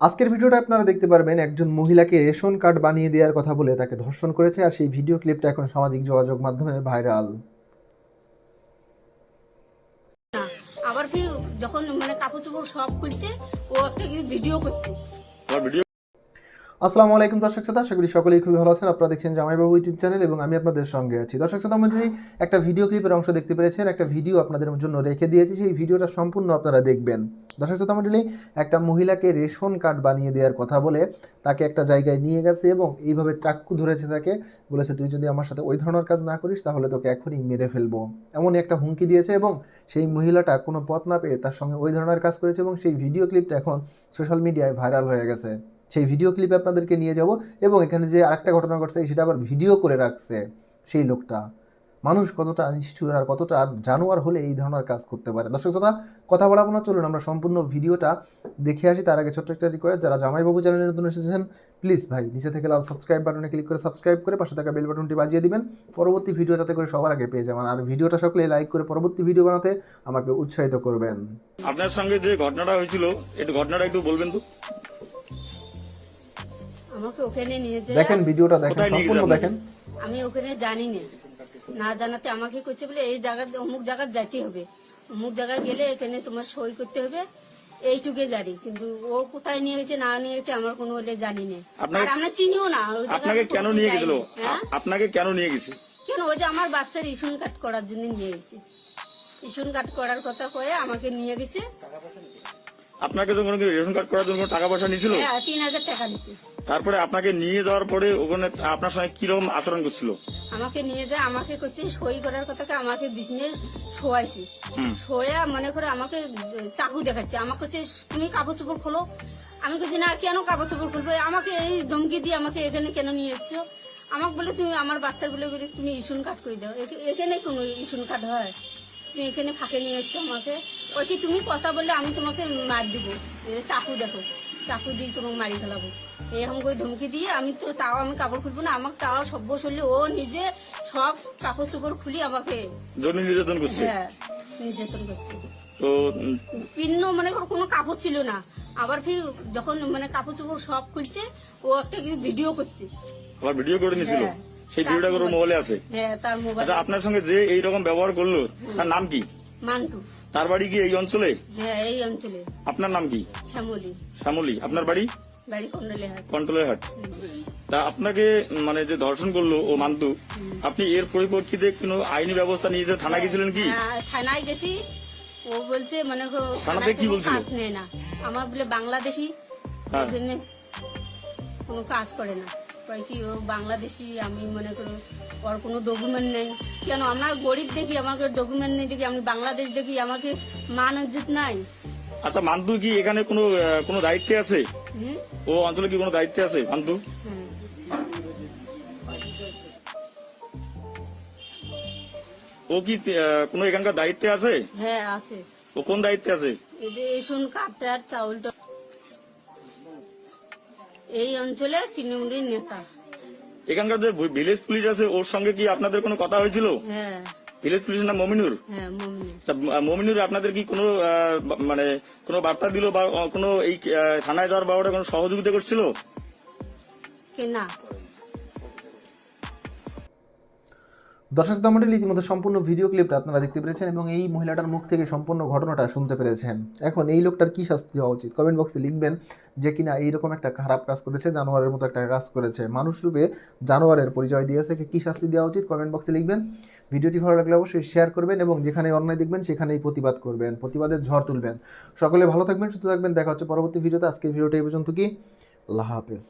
আজকের ভিডিওটা আপনারা দেখতে পারবেন একজন মহিলাকে রেশন কার্ড বানিয়ে দেওয়ার কথা বলে তাকে ধর্ষণ করেছে আর সেই ভিডিও ক্লিপটা এখন সামাজিক যোগাযোগ মাধ্যমে ভাইরাল। আবার কি যখন মানে কাপড় চোপড় সব খুলছে ও একটা কি ভিডিও করছে। আসসালামু আলাইকুম দর্শক শ্রোতা, আশা করি সকলেই খুবই ভালো আছেন। আপনারা দেখছেন জামাইবাবু ইউটিউব চ্যানেল এবং আমি আপনাদের সঙ্গে আছি। দর্শক শ্রোতা মন্ডলী, একটা ভিডিও ক্লিপের অংশ দেখতে পেরেছেন, একটা ভিডিও আপনাদের জন্য রেখে দিয়েছি, সেই ভিডিওটা সম্পূর্ণ আপনারা দেখবেন। দর্শক শ্রোতা মন্ডলী, একটা মহিলাকে রেশন কার্ড বানিয়ে দেওয়ার কথা বলে তাকে একটা জায়গায় নিয়ে গেছে এবং এইভাবে চাক্কু ধরেছে তাকে, বলেছে, তুই যদি আমার সাথে ওই ধরনের কাজ না করিস, তাহলে তোকে এখনই মেরে ফেলব। এমনই একটা হুমকি দিয়েছে এবং সেই মহিলাটা কোনো পথ না পেয়ে তার সঙ্গে ওই ধরনের কাজ করেছে এবং সেই ভিডিও ক্লিপটা এখন সোশ্যাল মিডিয়ায় ভাইরাল হয়ে গেছে। সেই ভিডিও ক্লিপে আপনাদেরকে নিয়ে যাব এবং এখানে যে আরেকটা ঘটনা ঘটছে, সেটা আবার ভিডিও করে রাখছে সেই লোকটা। মানুষ কতটা নিষ্ঠুর আর কতটা জানোয়ার হলে এই ধরনের কাজ করতে পারে। দর্শক শ্রোতা, কথা বলাবো না, চলুন আমরা সম্পূর্ণ ভিডিওটা দেখে আসি। তার আগে ছোট্ট একটা রিকোয়েস্ট যারা জামাইবাবু চ্যানেলে নতুন এসেছেন প্লিজ ভাই, নিচে থেকে লাল সাবস্ক্রাইব বাটনে ক্লিক করে সাবস্ক্রাইব করে পাশে থাকা বেল বাটনটি বাজিয়ে দিবেন। পরবর্তী ভিডিও যাতে করে সবার আগে পেয়ে যাবেন আর ভিডিওটা সকলে লাইক করে পরবর্তী ভিডিও বানাতে আমাকে উৎসাহিত করবেন। আপনার সঙ্গে যে ঘটনাটা হয়েছিল একটু ঘটনাটা একটু বলবেন তো? আমাকে ওখানে নিয়ে যে দেখেন ভিডিওটা দেখেন সম্পূর্ণ দেখেন। আমি ওখানে জানি না। না জানাতে আমাকে করছে বলে এই জায়গা অমুক জায়গা যাইতে হবে। অমুক জায়গায় গেলে এখানে তোমার সই করতে হবে। এইটুকে জানি কিন্তু ও কোথায় নিয়ে গেছে না নিয়ে গেছে আমার কোনো ওলে জানি না। আর আমরা চিনিও না আপনাকে কেন নিয়ে। গেছিল? হ্যাঁ? আপনাকে কেন নিয়ে গেছে? কেন? ওই যে আমার বাচ্চার ইসুন কাট করার জন্য নিয়ে গেছে। ইসুন কাট করার কথা কয়ে আমাকে নিয়ে গেছে। আপনাকে তো কোনো কি রেশন কার্ড করার জন্য কোনো টাকা পয়সা নিয়েছিল? হ্যাঁ তিন হাজার টাকা দিচ্ছে তারপরে আপনাকে নিয়ে যাওয়ার পরে ওখানে আপনার সঙ্গে কীরকম আচরণ করছিল? আমাকে নিয়ে যায় আমাকে করছে সই করার কথাকে আমাকে বিছনে শোয়াইছে। শোয়া মনে করে আমাকে চাকু দেখাচ্ছে। আমাকে হচ্ছে তুমি কাপড় চোপড় খোলো। আমি বলছি না কেন কাপড় চোপড় খুলবে? আমাকে এই ধমকি দিয়ে আমাকে এখানে কেন নিয়ে এসছো? আমাকে বলে তুমি আমার বাচ্চার বলে বলে তুমি ইসুন কাট করে দাও? এখানে কোনো ইসুন কাট হয়? তুমি এখানে ফাঁকে নিয়ে এসছো আমাকে? ওই কি তুমি কথা বললে আমি তোমাকে মার দিব। চাকু দেখো চাকু দিয়ে তোমাকে মারি ফেলাবো। এরকম করে ধমকি দিয়ে আমি তো তাও আমি কাপড় খুলবো না আমাকে তাও সভ্য শরীরে ও নিজে সব কাপড় চোপড় খুলি আমাকে। নির্যাতন করছে? হ্যাঁ নির্যাতন করছে। তো পিন্ন মানে ওর কোনো কাপড় ছিল না। আবার ফির যখন মানে কাপড় চোপড় সব খুলছে ও একটা ভিডিও করছে। আবার ভিডিও করে নিয়েছিল হ্যাঁ। সেই ভিডিওটা করে মোবাইলে আছে? হ্যাঁ তার মোবাইল আচ্ছা আপনার সঙ্গে যে এইরকম ব্যবহার করল তার নাম কি? মান্টু। তার বাড়ি কি এই অঞ্চলে? হ্যাঁ এই অঞ্চলে। আপনার নাম কি? শ্যামলি। শ্যামলী। আপনার বাড়ি? বাড়ি কন্ট্রোলের হাট তা আপনাকে মানে যে ধর্ষণ করল ও মান্তু আপনি এর পরিপ্রেক্ষিতে কোনো আইনি ব্যবস্থা নিয়েছে থানা গেছিলেন কি? হ্যাঁ, থানায় গেছি। ও বলছে মানে থানাতে কি বলছিল? না। আমার বলে বাংলাদেশি। হ্যাঁ। কোনো কাজ করে না। কয় কি ও বাংলাদেশি আমি মনে করো ওর কোনো ডকুমেন্ট নেই। কেন? আমরা গরিব দেখি আমাকে ডকুমেন্ট নেই দেখি আমি বাংলাদেশ দেখি আমাকে মান ইজ্জত নাই। আচ্ছা মান্তু কি এখানে কোনো কোনো দায়িত্বে আছে? ও অঞ্চলে কি কোনো দায়িত্বে আছে মান্তু ও কি কোনো এখানকার দায়িত্বে আছে? হ্যাঁ আছে। ও কোন দায়িত্বে আছে? এই যে এসন কাঠটার চাউলটা এই অঞ্চলে তৃণমূলের নেতা। এখানকার যে ভিলেজ পুলিশ আছে ওর সঙ্গে কি আপনাদের কোনো কথা হয়েছিল? হ্যাঁ। ভিলেজ পুলিশের নাম মমিনুর? হ্যাঁ মমিনী মমিনুর আপনাদের কি কোনো মানে কোনো বার্তা দিল বা কোনো এই থানায় যাওয়ার বাবাটা কোনো সহযোগিতা করছিল? না। দর্শক মন্ডলী ইতিমধ্যে সম্পূর্ণ ভিডিও ক্লিপটা আপনারা দেখতে পেরেছেন এবং এই মহিলাটার মুখ থেকে সম্পূর্ণ ঘটনাটা শুনতে পেরেছেন। এখন এই লোকটার কি শাস্তি হওয়া উচিত? কমেন্ট বক্সে লিখবেন যে কিনা এইরকম একটা খারাপ কাজ করেছে, জানোয়ারের মতো একটা কাজ করেছে। মানুষ রূপে জানোয়ারের পরিচয় দিয়েছে কি শাস্তি দেওয়া উচিত? কমেন্ট বক্সে লিখবেন। ভিডিওটি ভালো লাগলে অবশ্যই শেয়ার করবেন এবং যেখানে অন্যায় দেখবেন, সেখানেই প্রতিবাদ করবেন প্রতিবাদের ঝড় তুলবেন। সকলে ভালো থাকবেন, সুস্থ থাকবেন। দেখা হচ্ছে পরবর্তী ভিডিওতে আজকের ভিডিওটা এই পর্যন্ত কি? আল্লাহ হাফেজ।